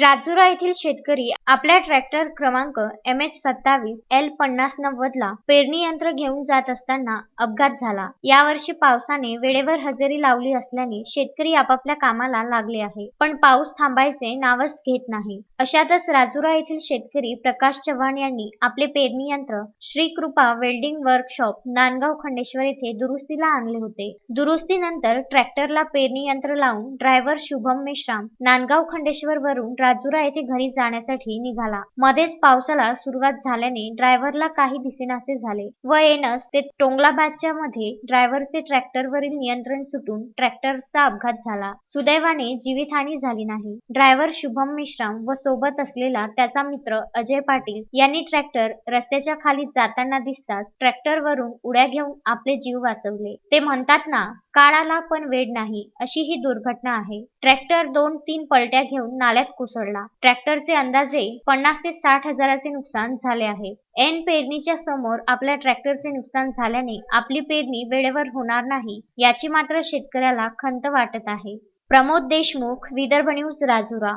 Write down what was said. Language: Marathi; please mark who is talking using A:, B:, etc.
A: राजुरा येथील शेतकरी आपल्या ट्रॅक्टर क्रमांक एम एच सत्तावीस एल पन्नास नव्वद ला पेरणी यंत्र घेऊन जात असताना अपघात झाला. यावर्षी पावसाने वेळेवर हजेरी लावली असल्याने शेतकरी आपापल्या कामाला लागले आहे पण पाऊस थांबायचे नावच घेत नाही. अशातच राजुरा येथील शेतकरी प्रकाश चव्हाण यांनी आपले पेरणी यंत्र श्री कृपा वेल्डिंग वर्कशॉप नांदगाव खंडेश्वर येथे दुरुस्तीला आणले होते. दुरुस्तीनंतर ट्रॅक्टरला पेरणी यंत्र लावून ड्रायव्हर शुभम मेश्राम नांदगाव खंडेश्वर वरून राजुरा येथे घरी जाण्यासाठी निघाला. मध्येच पावसाला सुरुवात झाल्याने ड्रायव्हरला काही दिसेनासे झाले व येणस ते टोंगलाबादच्या मध्ये ड्रायव्हरचे ट्रॅक्टरवरील नियंत्रण सुटून ट्रॅक्टरचा अपघात झाला. सुदैवाने जीवितहानी झाली नाही. ड्रायव्हर शुभम मिश्राम व सोबत असलेला त्याचा मित्र अजय पाटील यांनी ट्रॅक्टर रस्त्याच्या खाली जाताना दिसताच ट्रॅक्टरवरून उड्या घेऊन आपले जीव वाचवले. ते म्हणतात ना काळाला पण वेळ नाही अशी ही दुर्घटना आहे. ट्रॅक्टर दोन तीन पलट्या घेऊन नाल्यात कोसळला ट्रॅक्टरचे अंदाजे पन्नास ते साठ हजाराचे नुकसान झाले आहे. एन पेरणीच्या समोर आपल्या ट्रॅक्टरचे नुकसान झाल्याने आपली पेरणी वेळेवर होणार नाही याची मात्र शेतकऱ्याला खंत वाटत आहे. प्रमोद देशमुख विदर्भ न्यूज राजुरा.